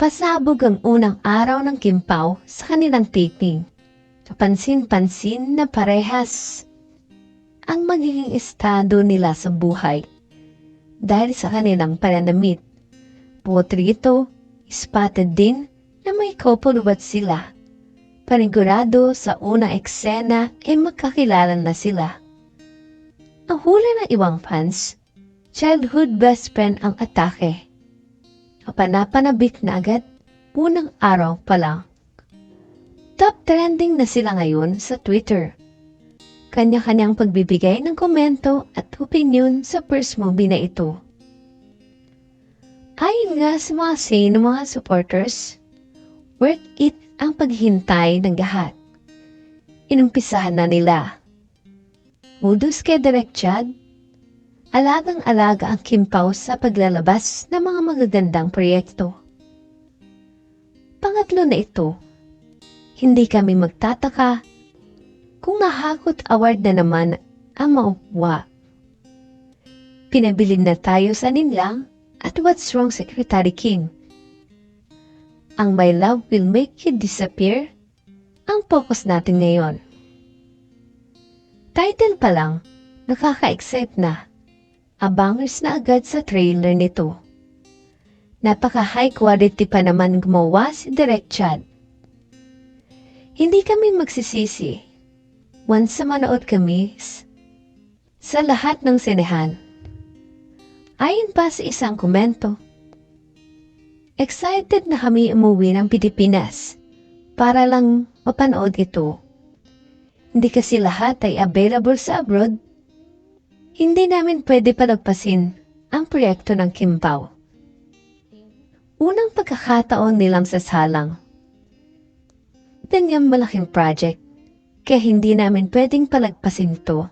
Pasabog ang unang araw ng Kimpaw sa kanilang taping. Kapansin-pansin na parehas ang magiging estado nila sa buhay dahil sa kanilang pananamit. Potrito, spotted din na may couple what sila. Panigurado sa unang eksena ay magkakilala na sila. Ang huli ng ibang fans, childhood best friend ang atake. Kapanapanabik na agad, unang araw pa lang. Top trending na sila ngayon sa Twitter. Kanya-kanyang pagbibigay ng komento at opinion sa first movie na ito. Ayon nga sa mga say ng mga supporters, worth it ang paghintay ng lahat. Inumpisahan na nila. Udos kay Direk Chad, alagang-alaga ang Kimpaw sa paglalabas ng mga magagandang proyekto. Pangatlo na ito, hindi kami magtataka kung mahakot award na naman ang maupuwa. Pinabilin na tayo sa ninlang at What's Wrong Secretary King. Ang My Love Will Make You Disappear ang focus natin ngayon. Title pa lang, nakaka-excite na. Abangers na agad sa trailer nito. Napaka high quality pa naman gumawa si Direk Chad. Hindi kami magsisisi. Once sa manood kami sa lahat ng sinehan. Ayon pa sa isang komento, excited na kami umuwi ng Pilipinas para lang mapanood ito. Hindi kasi lahat ay available sa abroad. Hindi namin pwede palagpasin ang proyekto ng Kimpaw. Unang pagkakataon nilang sasalang. Ganyang malaking project, kaya hindi namin pwedeng palagpasin to.